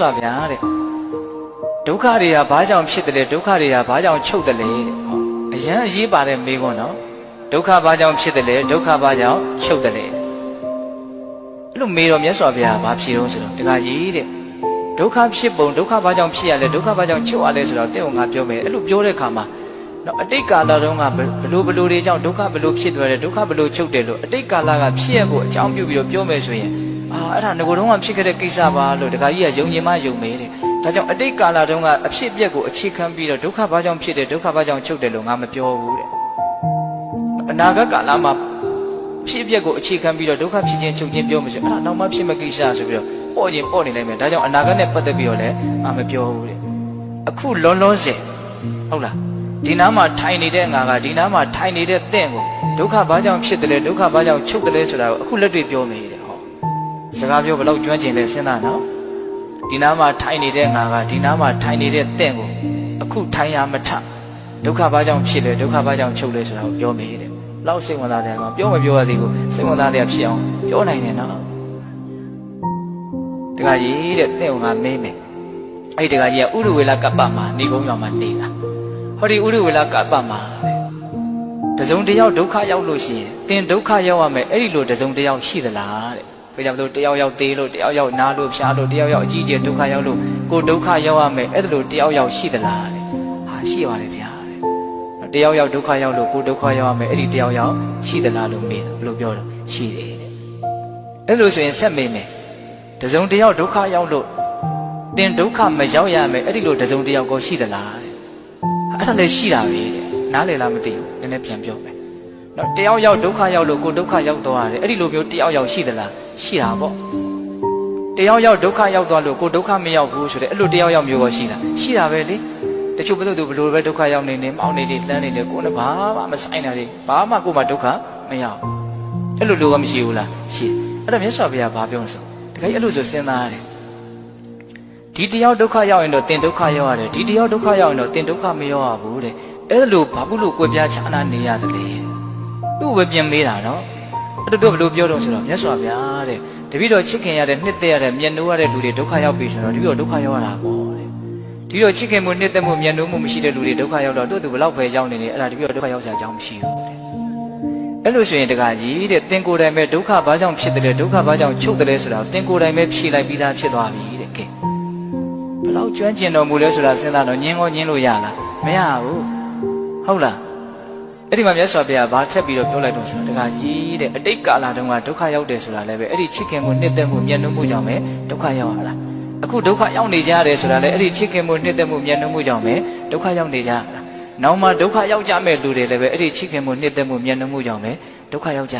ဆိုပါဗျာတဲ့ဒုက္ခတွေကဘာကြောင့်ဖြစ်တယ်လဲဒုက္ခတွေကဘာကြောင့်ချုပ်တယ်လဲတဲ့ဟောအရန်အရေးပါတဲ့မေးခွန်းနော်ဒုက္ခဘာကြောင့်ဖြစ်တယ်လဲဒုက္ခဘာကြောင့်ချုပ်တယ်လဲအဲ့လိုမေးတော့မြတ်စွာဘုရားဘာဖြေတော့ဆိုတော့တခါကြီးတဲ့ဒုက္ခဖြစ်ပုံဒုက္ခဘာကြောင့်ဖြစ်ရလဲဒုက္ခဘာကြောင့်ချုပ်ရလဲဆိုတော့တဲ့ဟောငါပြောမယ်အဲ့လိုပြောတဲ့အခါမှာနော်အတိတ်ကာလတုန်းကဘလို့ဘလို့တွေကြောင့်ဒုက္ခဘလို့ဖြစ်သွားတယ်ဒုက္ခဘလို့ချုပ်တယ်လို့အတိတ်ကာလကဖြစ်ရကိုအကြောင်းပြုပြီးတော့ပြောမယ်ဆိုရင် အာအဲ့ဒါငကိုယ်တုန်းကဖြစ်ခဲ့တဲ့ကိစ္စပါလို့တခါကြီးကယုံကြည်မှယုံမေးတယ်ဒါကြောင့်အတိတ်ကာလတုန်းကအဖြစ်အပျက်ကိုအခြေခံပြီးတော့ဒုက္ခဘာကြောင့်ဖြစ်တယ်ဒုက္ခဘာကြောင့်ချုပ်တယ်လို့ငါမပြောဘူးတဲ့အနာဂတ်ကာလမှာဖြစ်အပျက်ကိုအခြေခံပြီးတော့ဒုက္ခဖြစ်ခြင်းချုပ်ခြင်းပြောမှဆိုအဲ့ဒါနောက်မှဖြစ်မဲ့ကိစ္စဆိုပြီးတော့ပေါ့ရင်ပေါ့နေလိုက်မယ်ဒါကြောင့်အနာဂတ်နဲ့ပတ်သက်ပြီးတော့လည်းငါမပြောဘူးတဲ့အခုလောလောဆယ်ဟုတ်လားဒီနားမှာထိုင်နေတဲ့ငါကဒီနားမှာထိုင်နေတဲ့တင့်ကိုဒုက္ခဘာကြောင့်ဖြစ်တယ်လဲဒုက္ခဘာကြောင့်ချုပ်တယ်လဲဆိုတာကိုအခုလက်တွေ့ပြောမယ်တဲ့ဟော စကားပြောဘယ်လောက်ကျွမ်းကျင်လဲစဉ်းစားနော်ဒီနားမှာထိုင်နေတဲ့ငါကဒီနားမှာထိုင်နေတဲ့တင့်ကိုအခုထိုင်ရမထဒုက္ခဘာကြောင့်ဖြစ်လဲဒုက္ခဘာကြောင့်ချုပ်လဲဆိုတာကိုပြောမေးတယ်။လောက်စိတ်ဝင်စားတယ်ကောင်ပြောမပြောရသေးဘူးစိတ်ဝင်စားတယ်ဖြစ်အောင်ပြောနိုင်တယ်နော်။တခါကြီးတဲ့တင့်ကိုငါမေးမယ်။အဲ့ဒီတခါကြီးကဥရဝေလကပ္ပမှာနေကုန်းရောင်မှာနေတာ။ဟောဒီဥရဝေလကပ္ပမှာတဲ့တစုံတစ်ယောက်ဒုက္ခရောက်လို့ရှိရင်တင်ဒုက္ခရောက်ရမယ်အဲ့ဒီလိုတစုံတစ်ယောက်ရှိသလားတဲ့။ ဒါကြောင့်မလို့တယောက်ယောက်သေးလို့တယောက်ယောက်နားလို့ဖြားလို့တယောက်ယောက်အကြီးကျယ်ဒုက္ခရောက်လို့ကိုယ်ဒုက္ခရောက်ရမယ်အဲ့ဒါလိုတယောက်ယောက်ရှိသလားတဲ့။ဟာရှိပါတယ်ဗျာတဲ့။တယောက်ယောက်ဒုက္ခရောက်လို့ကိုယ်ဒုက္ခရောက်ရမယ်အဲ့ဒီတယောက်ယောက်ရှိသလားလို့မေးတယ်ဘယ်လိုပြောတော့ရှိတယ်တဲ့။အဲ့လိုဆိုရင်ဆက်မေးမယ်။တစုံတစ်ယောက်ဒုက္ခရောက်လို့တင်ဒုက္ခမရောက်ရမယ်အဲ့ဒီလိုတစုံတစ်ယောက်ကိုရှိသလားတဲ့။အဲ့ဒါလည်းရှိတာပဲတဲ့။နားလည်လားမသိဘူး။နည်းနည်းပြန်ပြောမယ်။ နော်တယောက်ယောက်ဒုက္ခရောက်လို့ကိုယ်ဒုက္ခရောက်သွားတယ်အဲ့ဒီလိုမျိုးတယောက်ယောက်ရှိသလားရှိတာပေါ့တယောက်ယောက်ဒုက္ခရောက်သွားလို့ကိုယ်ဒုက္ခမရောက်ဘူးဆိုတဲ့အဲ့လိုတယောက်ယောက်မျိုးကိုရှိတာရှိတာပဲလေတချို့ဘယ်သူဘယ်လိုပဲဒုက္ခရောက်နေနေမောင်းနေနေလှမ်းနေလေကိုယ်နဲ့ဘာမှမဆိုင်တာလေဘာမှကိုယ်မှဒုက္ခမရောက်အဲ့လိုလိုကမရှိဘူးလားရှိအဲ့တော့မြတ်စွာဘုရားဘာပြောဆိုတခါကြီးအဲ့လိုဆိုစဉ်းစားရတယ်ဒီတယောက်ဒုက္ခရောက်ရင်တော့တင်ဒုက္ခရောက်ရတယ်ဒီတယောက်ဒုက္ခရောက်ရင်တော့တင်ဒုက္ခမရောက်ရဘူးတဲ့အဲ့လိုဘာဖြစ်လို့ကွဲပြားခြားနာနေရတယ်လေ သူ့ကိုပဲပြင်မေးတာနော်အဲ့တော့ဘယ်လိုပြောတော့ဆိုတော့မြတ်စွာဘုရားတဲ့တပည့်တော်ချစ်ခင်ရတဲ့နှစ်သက်ရတဲ့မျက်နှိုးရတဲ့လူတွေဒုက္ခရောက်ပြီဆိုတော့တပည့်တော်ဒုက္ခရောက်ရတာပေါ့တဲ့တပည့်တော်ချစ်ခင်မှုနှစ်သက်မှုမျက်နှိုးမှုမရှိတဲ့လူတွေဒုက္ခရောက်တော့သူ့သူဘယ်လောက်ပဲရောက်နေနေအဲ့ဒါတပည့်တော်ဒုက္ခရောက်စရာအကြောင်းမရှိဘူးတဲ့အဲ့လိုဆိုရင်တခါကြီးတဲ့သင်ကိုယ်တိုင်ပဲဒုက္ခဘာကြောင့်ဖြစ်တယ်ဒုက္ခဘာကြောင့်ချုပ်တယ်ဆိုတာကိုသင်ကိုယ်တိုင်ပဲဖြေလိုက်ပြီးသားဖြစ်သွားပြီတဲ့ကဲဘယ်လောက်ကျွမ်းကျင်တော်မူလဲဆိုတာစဉ်းစားတော့ညင်းကောညင်းလို့ရလားမရဘူးဟုတ်လား အဲ့ဒီမှာမြတ်စွာဘုရားဘာထက်ပြီးတော့ပြောလိုက်တော့ဆိုတော့တခါကြီးတဲ့အတိတ်ကာလတုန်းကဒုက္ခရောက်တယ်ဆိုတာလည်းပဲအဲ့ဒီချစ်ခင်မှုနှစ်သက်မှုမျက်နှာမှုကြောင့်ပဲဒုက္ခရောက်ရတာအခုဒုက္ခရောက်နေကြရတယ်ဆိုတာလည်းအဲ့ဒီချစ်ခင်မှုနှစ်သက်မှုမျက်နှာမှုကြောင့်ပဲဒုက္ခရောက်နေကြရတာနောက်မှဒုက္ခရောက်ကြမဲ့လူတွေလည်းပဲအဲ့ဒီချစ်ခင်မှုနှစ်သက်မှုမျက်နှာမှုကြောင့်ပဲဒုက္ခရောက်ကြ